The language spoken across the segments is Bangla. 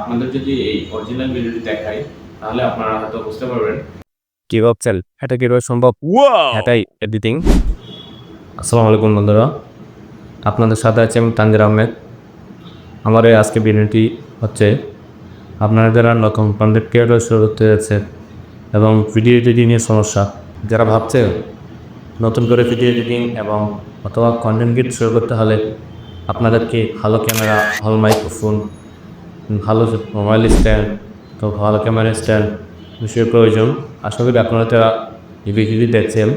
আপনাদের যদি এই অরিজিনাল ভিডিওটি দেখাই তাহলে আপনারা হয়তো বুঝতে পারবেন। কি ভাবছেন এটা কীভাবে সম্ভব। এটাই এডিটিং আসসালামু আলাইকুম বন্ধুরা। আপনাদের সাথে আছে আমি তানজির আহমেদ। আমার এই আজকে ভিডিওটি হচ্ছে আপনারা যারা নতুন কন্টেন্ট ক্রিয়েটর শুরু করতে যাচ্ছে এবং ভিডিও এডিটিং নিয়ে সমস্যা যারা ভাবছে নতুন করে ভিডিও এডিটিং এবং অথবা কন্টেন্ট ক্রিয়েট শুরু করতে হলে আপনাদেরকে ভালো ক্যামেরা ভালো মাইক্রোফোন ভালো মোবাইল স্ট্যান্ড তো ভালো ক্যামেরা স্ট্যান্ড বিষয়ের প্রয়োজন। আশা করি আপনারা তারা এই ভিডিওটি দেখছেন।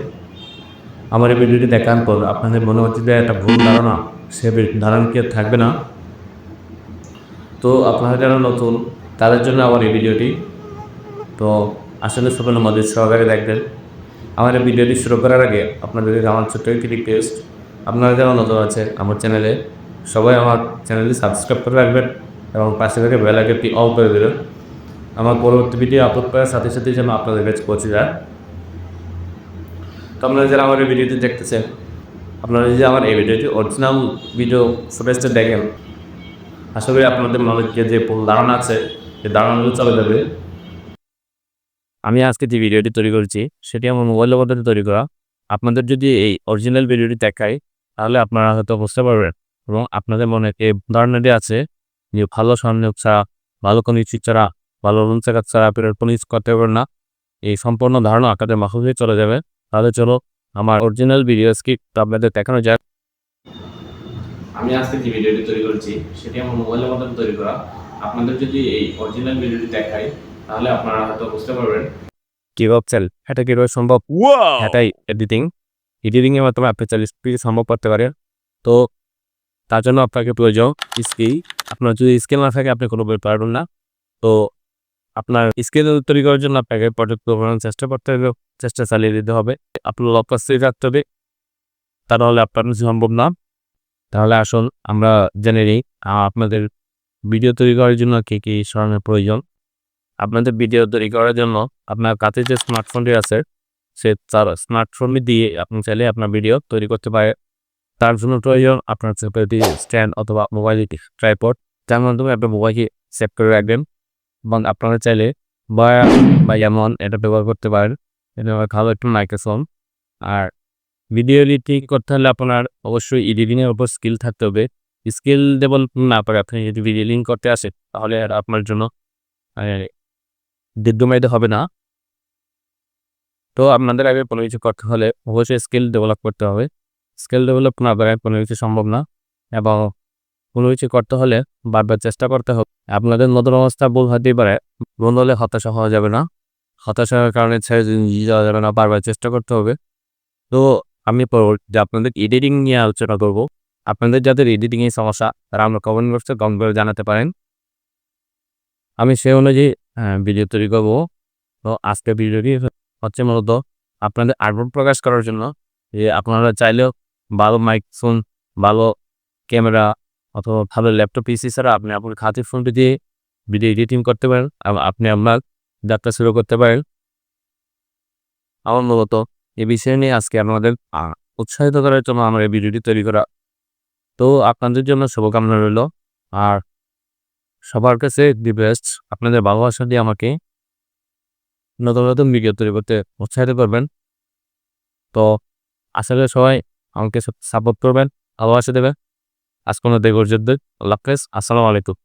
আমার এই ভিডিওটি দেখার পর আপনাদের মনে হচ্ছে যে একটা ভুল ধারণা, সে ভুল ধারণা কি থাকবে না? তো আপনারা যারা নতুন, তাদের জন্য আমার এই ভিডিওটি। তো আসলে সবাই আমাদের সহকারে দেখবেন। আমার এই ভিডিওটি শুরু করার আগে আপনাদের আমার ছোট্ট একটি রিকোয়েস্ট আপনারা যারা নতুন আছে আমার চ্যানেলে, সবাই আমার চ্যানেলটি সাবস্ক্রাইব করে রাখবেন। এবং পাশে থেকে বেল আইকনটি অল করে দেবেন আমার পরবর্তী ভিডিও আপলোড করার সাথে সাথে যেন আপনাদের কাছে পৌঁছে যায়। তো আপনারা যারা আমার এই ভিডিওটি দেখতেছেন, আপনারা যদি আমার এই ভিডিওটি অরিজিনাল ভিডিও ফুটেজটা দেখেন, আশা করি আপনাদের মনে যে ধারণা আছে সেই ধারণাগুলো চলে যাবে। আমি আজকে যে ভিডিওটি তৈরি করেছি, সেটি আমার মোবাইলের মধ্যে তৈরি করা। আপনাদের যদি এই অরিজিনাল ভিডিওটি দেখাই তাহলে আপনারা হয়তো বুঝতে পারবেন এবং আপনাদের মনে এই ধারণাটি আছে যে ভালো সংযোগ ছাড়া ভালো কোনো ইস্যু ছাড়া ভালো রুম চেক ছাড়া আপনার কোনো ইউজ করতে পারবেন না। এই সম্পূর্ণ ধারণা আপনাদের মাথা চলে যাবে। তাহলে চলো আমার অরিজিনাল ভিডিও স্ক্রিপ্ট আপনাদের দেখানো যাক। আমি আজকে যে ভিডিওটি তৈরি করেছি সেটি আমার মোবাইলের মধ্যে তৈরি করা। আপনাদের যদি এই অরিজিনাল ভিডিওটি দেখাই তাহলে আপনারা হয়তো বুঝতে পারবেন। কি ভাবছেন? এটা কীভাবে সম্ভব? এটাই এডিটিং এডিটিংয়ের মাধ্যমে আপনি চাইলে স্পিড সম্ভব করতে পারেন। তো তার জন্য আপনাকে প্রয়োজন স্কিল। আপনার যদি স্কিল না থাকে, আপনি কোনো বই পারবেন না। তো আপনার স্কিল তৈরি করার জন্য আপনাকে পর্যাপ্ত পরিমাণ চেষ্টা করতে হবে, চেষ্টা চালিয়ে দিতে হবে। আপনার লক্ষ্য স্থির রাখতে হবে। তা নাহলে আপনার সম্ভব না। তাহলে আসুন, আমরা জেনে নিই আপনাদের ভিডিও তৈরি করার জন্য কী কী সরঞ্জামের প্রয়োজন। আপনাদের ভিডিও তৈরি করার জন্য আপনার কাছে যে স্মার্টফোনটি আছে, সে তার স্মার্টফোনটি দিয়ে আপনি চাইলে আপনার ভিডিও তৈরি করতে পারে তার জন্য প্রয়োজন আপনার সেপারেটি স্ট্যান্ড অথবা মোবাইল ট্রাইপড, যার মাধ্যমে আপনি মোবাইলকে সেভ করে রাখবেন এবং আপনারা চাইলে বা বা এমন এটা ব্যবহার করতে পারেন। এটা ভালো একটু মাইক্রোফোন আর ভিডিও এডিটিং করতে হলে আপনার অবশ্যই এডিটিংয়ের উপর স্কিল থাকতে হবে। স্কিল ডেভেলপ না পারে আপনি যদি ভিডিও এডিটিং করতে আসেন, তাহলে আর আপনার জন্য দীর্ঘমেয়াদী হবে না। তো আপনাদের আগে কোনো কিছু করতে হলে অবশ্যই স্কিল ডেভেলপ করতে হবে। স্কিল ডেভেলপ না করে কোনো কিছু সম্ভব না এবং কোনো কিছু করতে হলে বারবার চেষ্টা করতে হবে। আপনাদের নতুন অবস্থা ভুল হতেই পারে। ভুল হলে হতাশা হওয়া যাবে না। হতাশার কারণে ছেড়ে যাওয়া যাবে না। বারবার চেষ্টা করতে হবে। তো আমি পরবর্তীতে আপনাদের এডিটিং নিয়ে আলোচনা করব। আপনাদের যাদের এডিটিংয়ে সমস্যা, তারা আমরা কমেন্ট বক্সে কমেন্ট করে জানাতে পারেন। আমি সেই অনুযায়ী ভিডিও তৈরি করব। তো আজকে ভিডিওটি হচ্ছে মূলত আপনাদের আর্টবোর্ড প্রকাশ করার জন্য। যে আপনারা চাইলেও ভালো মাইক্রোফোন ভালো ক্যামেরা অথবা ভালো ল্যাপটপ পিসি ছাড়া আপনি আপনার খাতের ফোনটি দিয়ে ভিডিও এডিটিং করতে পারেন। আপনি আপনার যাত্রা শুরু করতে পারেন। আমার মূলত এই বিষয় নিয়ে আজকে আপনাদের উৎসাহিত করার জন্য আমার এই ভিডিওটি তৈরি করা। তো আপনাদের জন্য শুভকামনা রইল। আর সবার কাছে দি বেস্ট আপনাদের ভালোবাসা দিয়ে আমাকে নতুন নতুন ভিডিও তৈরি করতে উৎসাহিত করবেন। তো আশা করি সবাই আমাকে সাপোর্ট করবেন ভালোবাসা দেবেন। আজকে কোনো দেখে আল্লাহ হাফেজ। আসসালামু আলাইকুম।